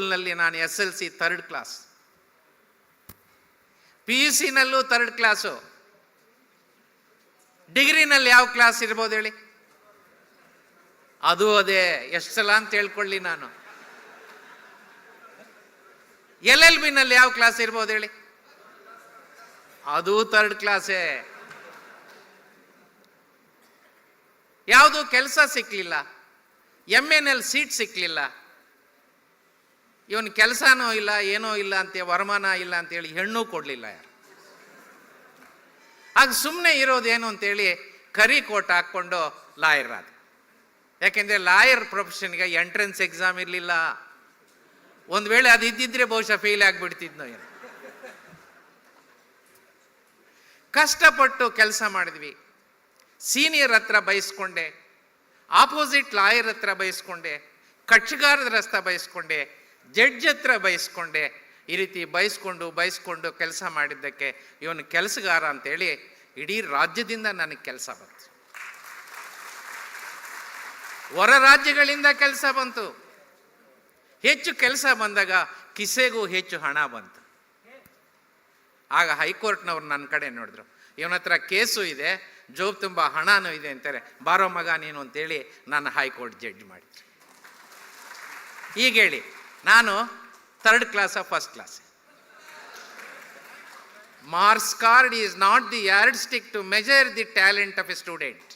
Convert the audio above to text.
ನಲ್ಲಿ ನಾನು S L C third class P U ಸಿನಲ್ಲೂ third class ಡಿಗ್ರಿನಲ್ಲಿ ಯಾವ ಕ್ಲಾಸ್ ಇರ್ಬೋದು ಹೇಳಿ? ಅದು ಅದೇ, ಎಷ್ಟು ಸಲ ಅಂತ ಹೇಳ್ಕೊಳ್ಳಿ ನಾನು. ಎಲ್ ಎಲ್ ಬಿನಲ್ಲಿ ಯಾವ ಕ್ಲಾಸ್ ಇರ್ಬೋದು ಹೇಳಿ? ಅದು ಥರ್ಡ್ ಕ್ಲಾಸೇ ಯಾವುದು ಕೆಲಸ ಸಿಕ್ಕಲಿಲ್ಲ ಎಂ ಎನಲ್ಲಿ ಸೀಟ್ ಸಿಕ್ಕಲಿಲ್ಲ ಇವನ್ ಕೆಲಸನೂ ಇಲ್ಲ, ಏನೋ ಇಲ್ಲ ಅಂತ, ವರಮಾನ ಇಲ್ಲ ಅಂತೇಳಿ ಹೆಣ್ಣು ಕೊಡಲಿಲ್ಲ ಯಾರು? ಆಗ ಸುಮ್ಮನೆ ಇರೋದೇನು ಅಂತೇಳಿ ಕರಿ ಕೋಟ್ ಹಾಕ್ಕೊಂಡು ಲಾಯರ್ ಆದ. ಯಾಕೆಂದರೆ ಲಾಯರ್ ಪ್ರೊಫೆಷನ್ಗೆ ಎಂಟ್ರೆನ್ಸ್ ಎಕ್ಸಾಮ್ ಇರಲಿಲ್ಲ. ಒಂದು ವೇಳೆ ಅದು ಇದ್ದಿದ್ರೆ ಬಹುಶಃ ಫೇಲ್ ಆಗಿಬಿಡ್ತಿದ್ನೋ ಏನು. ಕಷ್ಟಪಟ್ಟು ಕೆಲಸ ಮಾಡಿದ್ವಿ. ಸೀನಿಯರ್ ಹತ್ರ ಬಯಸ್ಕೊಂಡೆ, ಆಪೋಸಿಟ್ ಲಾಯರ್ ಹತ್ರ ಬಯಸ್ಕೊಂಡೆ, ಕಕ್ಷಗಾರರ ಹತ್ರ ಬಯಸ್ಕೊಂಡೆ ಜಡ್ಜ್ ಹತ್ರ ಬಯಸ್ಕೊಂಡೆ, ಈ ರೀತಿ ಬಯಸ್ಕೊಂಡು ಬಯಸ್ಕೊಂಡು ಕೆಲಸ ಮಾಡಿದ್ದಕ್ಕೆ ಇವನು ಕೆಲಸಗಾರ ಅಂತೇಳಿ ಇಡೀ ರಾಜ್ಯದಿಂದ ನನಗೆ ಕೆಲಸ ಬಂತು. ಹೊರ ರಾಜ್ಯಗಳಿಂದ ಕೆಲಸ ಬಂತು. ಹೆಚ್ಚು ಕೆಲಸ ಬಂದಾಗ ಕಿಸೆಗೂ ಹೆಚ್ಚು ಹಣ ಬಂತು. ಆಗ ಹೈಕೋರ್ಟ್ನವ್ರು ನನ್ನ ಕಡೆ ನೋಡಿದ್ರು, ಇವನ ಹತ್ರ ಕೇಸು ಇದೆ, ಜೋಬ್ ತುಂಬ ಹಣನೂ ಇದೆ ಅಂತಾರೆ. ಬಾರೋ ಮಗ ನೀನು ಅಂತೇಳಿ ನಾನು ಹೈಕೋರ್ಟ್ ಜಡ್ಜ್ ಮಾಡಿದ್ರು ಈಗ ಹೇಳಿ ನಾನು third of first class marks card is not the yardstick to measure the talent of a student